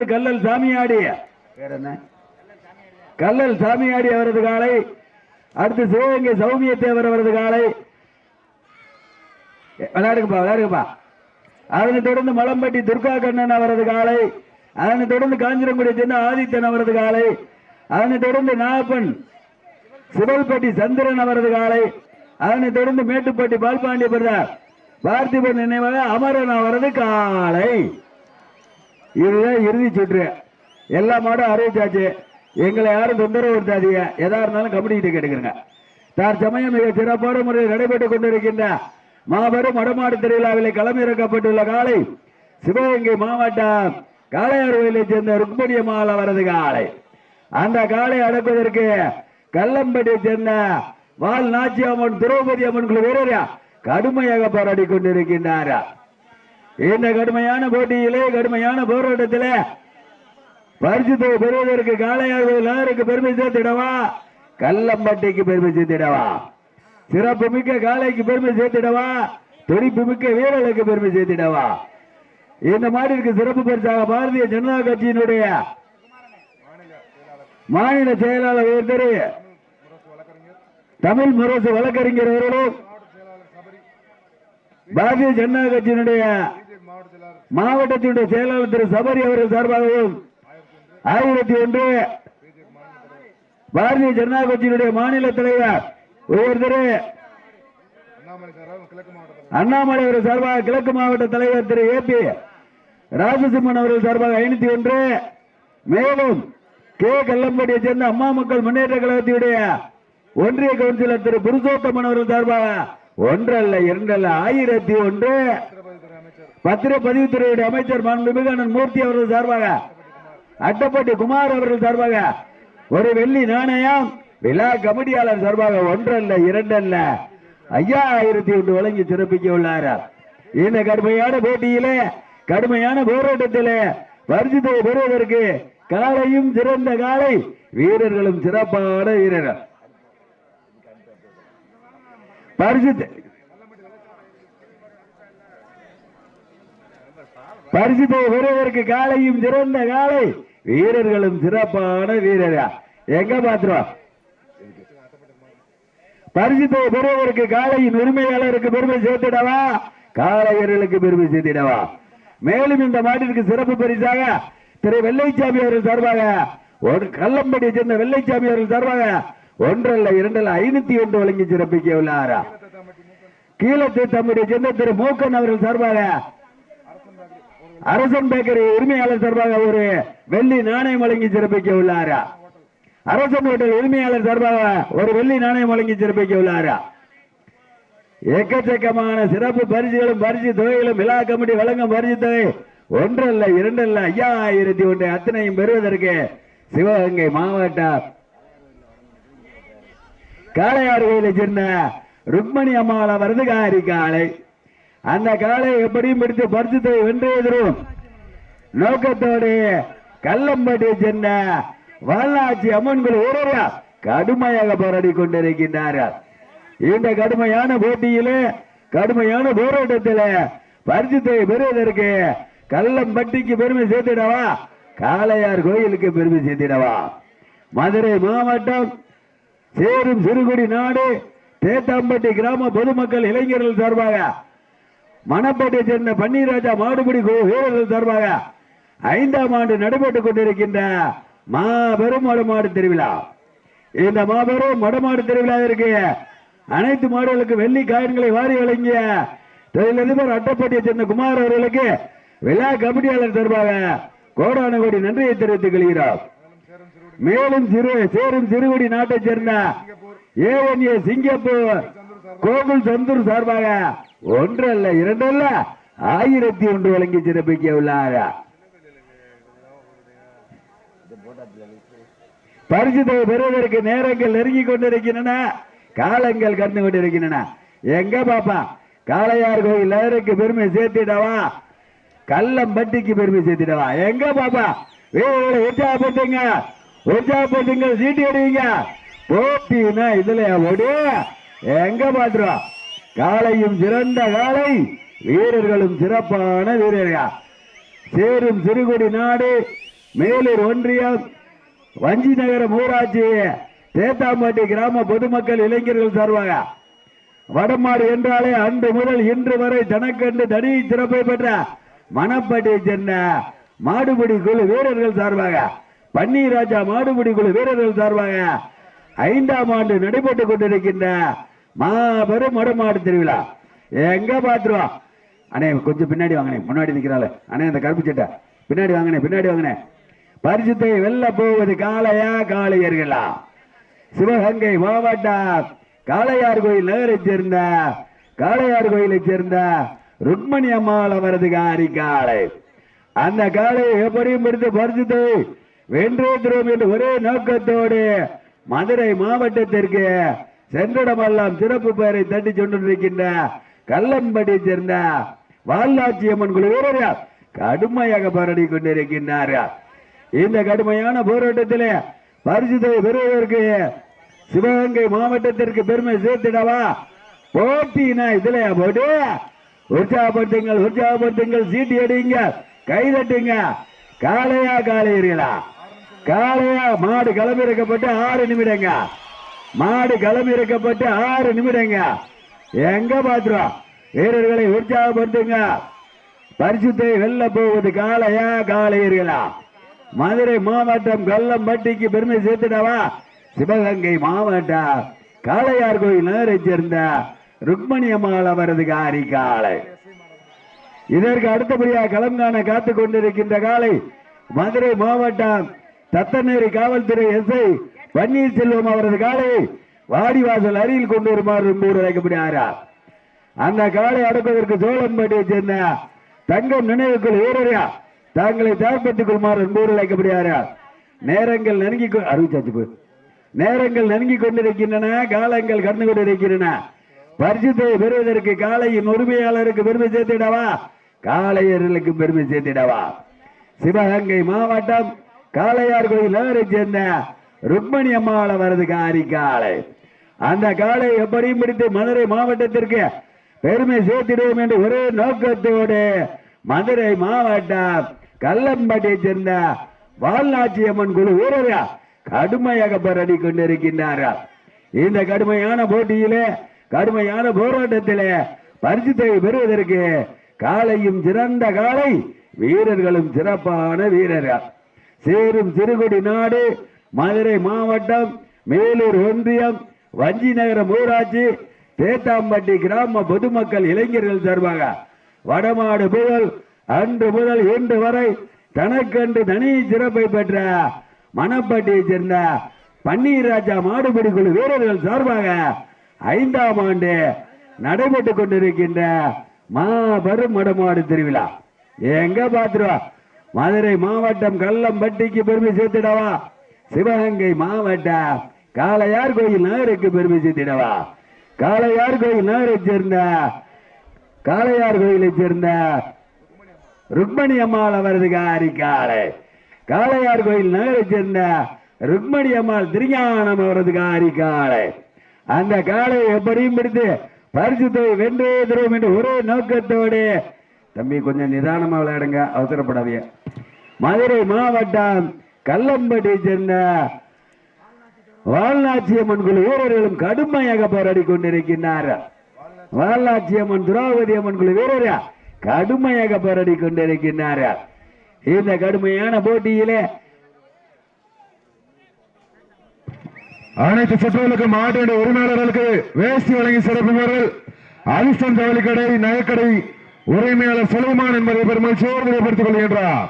கல்லல் சாமியாடி. வேற என்ன? கல்லல் சாமியாடி அவரது காலை அடுத்து சிவகங்கை சௌமிய தேவர் அவரது காலை. விளையாடுங்கப்பா விளையாடுங்கப்பா. அதனை தொடர்ந்து மலம்பட்டி துர்கா கண்ணன் அவரது காலை அதனை தொடர்ந்து காஞ்சிரங்குடி சேர்ந்த ஆதித்தன் அவரது காலை அதனை தொடர்ந்து நாகப்பன் சிவல்பட்டி சந்திரன் அவரது காலை அதனை தொடர்ந்து மேட்டுப்பட்டி பால்பாண்டிய பார்த்திபன் நினைவாக அமரன் அவரது காலை. இதுதான் இறுதி சுற்று. எல்லா மாடும் அறிவிச்சாச்சு. எங்களை யாரும் தொந்தரவு கொடுத்தாதீங்க எதா இருந்தாலும் கமிட்டிகிட்ட கேட்டுக்கிறங்க. தற்சமயம் மிக சிறப்பான முறையில் நடைபெற்றுக் கொண்டிருக்கின்ற மாபெரும் மடமாடு திருவிழாவில் களமிறக்கப்பட்டுள்ள காலை சிவகங்கை மாவட்டம் காளையார் கோயிலைச் சேர்ந்த ருக்மணி மாலை அவரது காலை. அந்த காலை அடக்குவதற்கு கல்லம்பட்டியை சேர்ந்த வால் நாச்சி அம்மன் திரௌபதி அம்மன் குழு வீரர் கடுமையாக போராடி கொண்டிருக்கின்றார் இந்த கடுமையான போட்டியிலே கடுமையான போராட்டத்திலே பரிசுத்தை பெறுவதற்கு காளையார் எல்லாருக்கு பெருமை சேர்த்திடவா? கல்லம்பட்டிக்கு பெருமை சேர்த்திடவா? சிறப்பு மிக்க காளைக்கு பெருமை சேர்த்திடவா? துடிப்பு மிக்க வீரர்களுக்கு பெருமை சேர்த்திடவா? இந்த மாடிற்கு சிறப்பு பரிசாக பாரதிய ஜனதா கட்சியினுடைய மாநில செயலாளர் ஒருத்தர் தமிழ் முரசு வழக்கறிஞர் அவர்களும் பாரதிய ஜனதா கட்சியினுடைய மாவட்டத்தினுடைய செயலாளர் திரு சபரி அவர்கள் சார்பாகவும் ஆயிரத்தி ஒன்று பாரதிய ஜனதா கட்சியினுடைய மாநில தலைவர் ஒவ்வொருத்தர் திரு அண்ணாமலை அவர்கள் சார்பாக கிழக்கு மாவட்ட தலைவர் திரு ஏ பி ராஜசிம்மன் அவர்கள் சார்பாக ஐநூத்தி ஒன்று. மேலும் கே கல்லம்பட்டியை சேர்ந்த அம்மா மக்கள் முன்னேற்ற கழகத்தினுடைய ஒன்றிய கவுன்சிலர் திரு புருஷோத்தமன் அவர்கள் சார்பாக ஒன்றல்ல இரண்டல்ல ஆயிரத்தி ஒன்று. பத்திர பதிவுத்துறையுடைய அமைச்சர் மாண்புமிகு அண்ணன் மூர்த்தி அவர்கள் சார்பாக அட்டப்பட்டி குமார் அவர்கள் சார்பாக ஒரு வெள்ளி நாணயம் விழா கமிட்டியாளர் சார்பாக ஒன்றல்ல இரண்டல்ல ஐயாயிரத்தி ஒன்று வழங்கி சிறப்பிக்க உள்ளார். இந்த கடுமையான போட்டியிலே கடுமையான போராட்டத்திலே பரிசுத்தை பெறுவதற்கு காலையும் சிறந்த காலை வீரர்களும் சிறப்பான வீரர்கள். பரிசு பரிசுத்தை பெறுவதற்கு காலையும் சிறந்த காலை. வீரர்களும் சிறப்பான வீரரா. எங்க பாத்துருவோம் பரிசுத்தை பெறுவதற்கு காலையின் உரிமையாளருக்கு பெருமை சேர்த்திடவா? காளையர்களுக்கு பெருமை சேர்த்திடவா? மேலும் இந்த மாட்டிற்கு சிறப்பு பரிசாக திரு வெள்ளைச்சாமி அவர்கள் சார்பாக ஒரு கல்லம்படியை சேர்ந்த வெள்ளைச்சாமி அவர்கள் சார்பாக ஒன்றல்ல இரண்டல்ல ஐநூத்தி ஒன்று வழங்கி சிறப்பிக்க உள்ளாரா. கீழத்து தம்முடைய சேர்ந்த திரு மூக்கன் அவர்கள் சார்பாக அரசன் பேக்கரி உரிமையாளர் சார்பாக ஒரு வெள்ளி நாணயம் வழங்கி சிறப்பிக்க உள்ளாரா? அரசன் ஹோட்டல் உரிமையாளர் சார்பாக ஒரு வெள்ளி நாணயம் வழங்கி சிறப்பிக்க உள்ளாரா? எக்கச்சக்கமான சிறப்பு பரிசுகளும் பரிசு தொகைகளும் விழா கமிட்டி வழங்கும் பரிசு தொகை ஒன்றல்ல இரண்டல்ல ஐயாயிரத்தி ஒன்று அத்தனையும் பெறுவதற்கு சிவகங்கை மாவட்டம் காளையார் கோயிலை சேர்ந்த ருக்மணி அம்மாவள வரதுகாரி காளை. அந்த காலை எப்படியும் பிடித்து பரிசுத்தை வென்று எதிரும் நோக்கத்தோடு கல்லம்பட்டி சென்ற வாலாட்சி அம்மன் குழு கடுமையாக போராடி கொண்டிருக்கின்றார்கள் இந்த கடுமையான போட்டியிலே கடுமையான போராட்டத்தில் பரிசுத்தை பெறுவதற்கு கல்லம்பட்டிக்கு பெருமை சேர்த்திடவா? காளையார் கோயிலுக்கு பெருமை சேர்த்திடவா? மதுரை மாவட்டம் சேரும் சிறுகுடி நாடு தேத்தாம்பட்டி கிராம பொதுமக்கள் இளைஞர்கள் சார்பாக மணப்பேட்டை சேர்ந்த பன்னீர்ராஜா மாடுபிடி வீரர்கள் சார்பாக ஐந்தாம் ஆண்டு நடைபெற்றுக் கொண்டிருக்கின்ற மாபெரும் மடமாடு திருவிழா. இந்த மாபெரும் மடமாடு திருவிழாவிற்கு அனைத்து மாடுகளுக்கு வெள்ளி காயின்களை வாரி வழங்கிய தொழிலதிபர் அட்டப்பட்டியை சேர்ந்த குமார் அவர்களுக்கு விழா கமிட்டியாளர் சார்பாக கோடான கோடி நன்றியை தெரிவித்துக் கொள்கிறோம். மேலும் சிறு சேரும் சிறுகுடி நாட்டைச் சேர்ந்த ஏ சிங்கப்பூர் கோகுல் சந்தூர் சார்பாக ஒன்றல்ல இரண்டல்ல. ஆயிரத்தி ஒன்று வழங்கி சிறப்பிக்க உள்ளார் பரிசுத்தை பெறுவதற்கு நேரங்கள் நெருங்கி கொண்டிருக்கின்றன. காலங்கள் கடந்து கொண்டிருக்கின்றன. எங்க பாப்பா? காளையார் கோயில் நேருக்கு பெருமை சேர்த்திடவா? கள்ளம்பட்டிக்கு பெருமை சேர்த்திடவா? எங்க பாப்பா? வீரர்களை உற்சாகப்படுத்துங்க. உற்சாகப்படுத்துங்க சீட்டி அடிங்க. போட்டினா இதுல ஓடி. எங்க பாத்துருவா? காலையும் சிறந்த காலை வீரர்களும் சிறப்பான வீரர்கள். சேரும் சிறுகுடி நாடு மேலூர் ஒன்றியம் வஞ்சி நகரம் ஊராட்சி தேத்தாம்பட்டி கிராம பொதுமக்கள் இளைஞர்கள் சார்பாக. வடமாடு என்றாலே அன்று முதல் இன்று வரை தனக்கண்டு தனி சிறப்பை பெற்ற மணப்பட்டியை சேர்ந்த மாடுபிடி குழு வீரர்கள் சார்பாக பன்னீராஜா மாடுபிடி குழு வீரர்கள் சார்பாக ஐந்தாம் ஆண்டு நடைபெற்றுக் கொண்டிருக்கின்ற மாபெரும் மடமாடு திருவிழா. எங்க பாத்துருவோம் அண்ணே கொஞ்சம் பின்னாடி வாங்கினேன் முன்னாடி நிக்கிறாள். அண்ணே அந்த கருப்பு சட்டை. பின்னாடி வாங்கினேன் பின்னாடி வாங்கினேன் பரிசுத்தை வெல்ல போவது காளையா காளையர்களா? சிவகங்கை மாவட்டம் காளையார் கோயில் நகரை சேர்ந்த காளையார் கோயிலை சேர்ந்த ருக்மணி அம்மாள் அவரது காரி காளை. அந்த காளையை எப்படியும் பிடித்து பரிசுத்தை வென்றே தருவோம் என்று ஒரே நோக்கத்தோடு மதுரை மாவட்டத்திற்கு சென்றிடமெல்லாம் சிறப்பு பெயரை தட்டி கொண்டிருக்கின்ற கல்லம்பட்டியை சேர்ந்த வால்லாட்சி அம்மன் குழு வீரர்கள் கடுமையாக போராடி கொண்டிருக்கின்றார். இந்த கடுமையான போராட்டத்திலே பரிசுத்தை பெறுவதற்கு சிவகங்கை மாவட்டத்திற்கு பெருமை சேர்த்திடவா? போட்டினா இதுல போட்டு உற்சாகப்படுத்துங்கள் உற்சாகப்படுத்துங்கள் சீட்டி அடிங்க கை தட்டுங்க. காளையா காலையா மாடு கிளம்பி இருக்கப்பட்டு ஆறு நிமிடங்க. மாடு கிளம்பி இருக்கப்பட்டு ஆறு நிமிடங்க. எங்க பாத்துறோம் வீரர்களை உற்சாகப்படுத்துங்க. பரிசுத்தை வெல்ல போவது காளையா? காளையர்களா? மதுரை மாவட்டம் கல்லம்பட்டிக்கு பெருமை சேர்த்துடவா? சிவகங்கை மாவட்டம். காளையார் கோயில் நேரை சேர்ந்த ருக்மணி அம்மாள் அவரது காரி காளை. இதற்கு அடுத்தபடியாக களம் காண காத்துக் கொண்டிருக்கின்ற காலை மதுரை மாவட்டம் தத்தநேரி காவல்துறை எஸ்ஐ பன்னீர்செல்வம் அவரது காலை வாடிவாசல் அருகில் கொண்டு வருமாறு மூடு அழைக்கப்படுகிறார் அந்த காலை அடக்குவதற்கு சோழம்பட்டியை சேர்ந்த தங்கம் நினைவுக்குள் வீரரா தாங்களை தயார்படுத்திக் கொள்ளுமாறு அன்போடு அழைக்கப்படுகிறார் நேரங்கள் நெருங்கி கொ- அறிவிச்சாச்சு நேரங்கள் நெருங்கி கொண்டிருக்கின்றன காலங்கள் கடந்து கொண்டிருக்கின்றன. பரிசுத்தை பெறுவதற்கு காளையின் உரிமையாளருக்கு பெருமை சேர்த்திடவா? காளையர்களுக்கு பெருமை சேர்த்திடவா? சிவகங்கை மாவட்டம் காளையார் கோயில் நகரை சேர்ந்த ருக்மணி அம்மாவில் வருது காரி காளை. அந்த காளை எப்படியும் பிடித்து மதுரை மாவட்டத்திற்கு பெருமை சேர்த்திடுவோம் என்று ஒரே நோக்கத்தோடு மதுரை மாவட்டம் கல்லம்பட்டியை சேர்ந்த வால்நாச்சி அம்மன் குழு வீரர்கள் கடுமையாக போராடி கொண்டிருக்கின்றார்கள். இந்த கடுமையான போட்டியிலே கடுமையான போராட்டத்திலே பரிசுத்தை பெறுவதற்கு காலையும் சிறந்த காலை வீரர்களும் சிறப்பான வீரர்கள். சேரும் சிறுகுடி நாடு மதுரை மாவட்டம் மேலூர் ஒன்றியம் வஞ்சி நகரம் ஊராட்சி தேத்தாம்பட்டி கிராம பொதுமக்கள் இளைஞர்கள் சார்பாக வடமாடு புகழ் அன்று முதல் இன்று வரை தனக்கன்று தனி சிறப்பை பெற்ற மணப்பட்டியை சேர்ந்த பன்னீர் ராஜா மாடுபிடி குழு வீரர்கள் சார்பாக ஐந்தாம் ஆண்டு நடைபெற்றுக் கொண்டிருக்கின்ற மாபெரும் மடமாடு திருவிழா. எங்க பாத்துருவா? மதுரை மாவட்டம் கல்லம்பட்டிக்கு பெருமை சேர்த்திடவா? சிவகங்கை மாவட்ட காளையார் கோயில் நகருக்கு பெருமை சேர்த்திடவா காளையார் கோயில் நகரை சேர்ந்த காளையார் கோயிலை சேர்ந்த ருக்மணி அம்மாள் அவரது காரி காளை. காளையார் கோயில் நகரை சேர்ந்த ருக்மணி அம்மாள் திருஞானம் அவரது காரி காளை. அந்த காளை எப்படியும் பிடித்து பரிசுத்தை வென்றே தருவோம் என்று ஒரே நோக்கத்தோடு தம்பி கொஞ்சம் நிதானமா விளையாடுங்க அவசரப்படாதீங்க. மதுரை மாவட்டம் கல்லம்பட்டியை சேர்ந்த வால்நாச்சியம்மன் குழு வீரர்களும் கடுமையாக போராடி கொண்டிருக்கின்றார்கள் வால்நாச்சியம்மன் திரௌபதி அம்மன் குழு வீரர் கடுமையாக போராடி கொண்டிருக்கின்றார்கள் இந்த கடுமையான போட்டியிலே அனைத்து சுற்றுகளுக்கும் மாட்டினுடைய உரிமையாளர்களுக்கு வேஷ்டி வழங்கி சிறப்புமார்கள் அதிர்ஷ்டம் ஜவுளி கடை நகைக்கடை உரிமையாளர் செல்வமான் என்பதை பெருமை சோர்வுபடுத்திக் கொள்கின்றார்.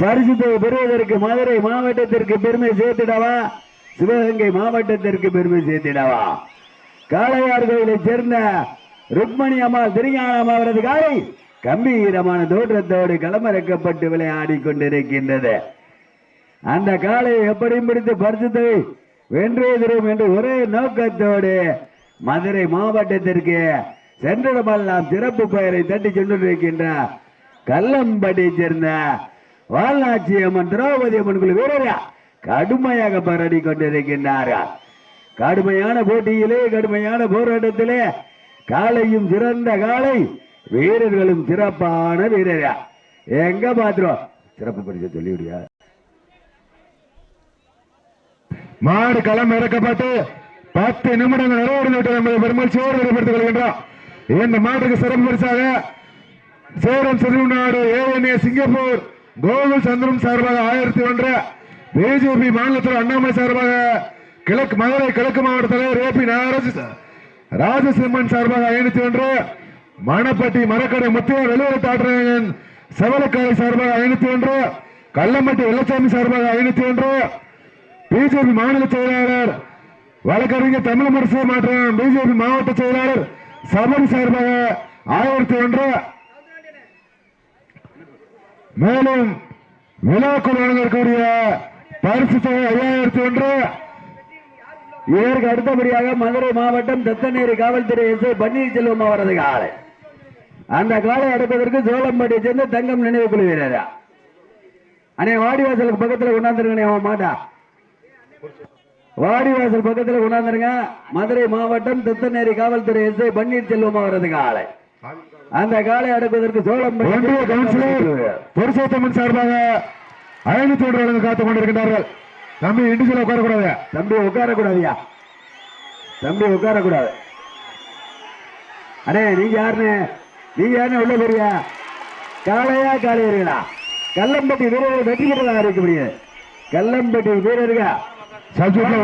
பரிசுத்தை பெறுவதற்கு மதுரை மாவட்டத்திற்கு பெருமை சேர்த்திடவா? சிவகங்கை மாவட்டத்திற்கு பெருமை சேர்த்திடவா? காளையார் கோயிலை சேர்ந்த ருக்மணி அம்மாள் திருஞானம் அவரது காலை கம்பீரமான தோற்றத்தோடு களமிறக்கப்பட்டு விளையாடி கொண்டிருக்கின்றது. அந்த காளையை எப்படியும் பிடித்து பரிசுத்தை வென்றே தரும் என்று ஒரே நோக்கத்தோடு மதுரை மாவட்டத்திற்கு சென்றிடமெல்லாம் சிறப்பு பெயரை தட்டி சென்றிருக்கின்ற கல்லம்பட்டியை சேர்ந்த வால்நாச்சி அம்மன் திரௌபதி அம்மன் குழு வீரரா கடுமையாக பரடி கொண்டிருக்கின்றார்கள். கடுமையான போட்டியிலே கடுமையான போராட்டத்திலே காலையும் சிறந்த காலை வீரர்களும் சிறப்பான வீரரா. எங்க பாத்துரும் சிறப்பு பரிசு சொல்லிவிடியா? மாடு களம் இறக்கப்பட்டு பத்து நிமிடங்கள் நிறைவடைந்து விட்டது என்பதை பெருமகிழ்ச்சியோடு வெளிப்படுத்திக் கொள்கின்றோம். இந்த மாட்டுக்கு சிறப்பு பரிசாக சேலம் செல்வநாடு ஏஎன்ஏ சிங்கப்பூர் கோகுல் சந்திரம் சார்பாக ஆயிரத்தி ஒன்று பிஜேபி மாநிலத்தில் அண்ணாமலை சார்பாக கிழக்கு மதுரை கிழக்கு மாவட்ட தலைவர் ஏபி நாகராஜ் ராஜசிம்மன் சார்பாக ஐநூத்தி ஒன்று மணப்பட்டி மரக்கடை முத்திய வெளியுறவு ஆற்றலின் செவலக்காரை சார்பாக ஐநூத்தி ஒன்று கள்ளம்பட்டி வெள்ளச்சாமி சார்பாக ஐநூத்தி ஒன்று பிஜேபி மாநில செயலாளர் வழக்கறிஞர் தமிழரசு மற்றும் பிஜேபி மாவட்ட செயலாளர் சபரி சார்பாக ஆயிரத்தி ஒன்று மேலும் விழாக்குள் வழங்கக்கூடிய பரிசு தொகை ஐயாயிரத்தி ஒன்று. இதற்கு அடுத்தபடியாக மதுரை மாவட்டம் தத்தநேரி காவல்துறை எஸ்ஐ பன்னீர்செல்வம் அவரது காலை. அந்த காலை அடைப்பதற்கு சோளம்பட்டியை சேர்ந்த தங்கம் நினைவு குழு வீரரா. அண்ணே வாடிவாசலுக்கு பக்கத்தில் கொண்டாந்துருங்கண்ணே அவன் மாட்டா. வாடிவாசல் பக்கத்தில் கொண்டாந்துருங்க. மதுரை மாவட்டம் தத்தநேரி காவல்துறை எஸ்ஐ பன்னீர்செல்வம் அவரது காலை. அந்த காலை அடைப்பதற்கு ஒன்றிய கவுன்சிலர் புருஷோத்தமன் சார்பாக ஐநூத்தி ஒன்று காத்துக் கொண்டிருக்கின்றார்கள். தம்பி இண்டிஜுவல் உட்காரக்கூடாது. தம்பி உட்காரக்கூடாதுயா? தம்பி உட்காரக்கூடாது. அண்ணே நீங்க யாருன்னு? நீங்க யாருன்னு உள்ள போறியா? காளையா காளையர்களா? கல்லம்பட்டி வீரர்கள் வெற்றி பெற்றதாக இருக்க முடியாது கல்லம்பட்டி வீரர்கள்? சப்ஜெக்ட்ல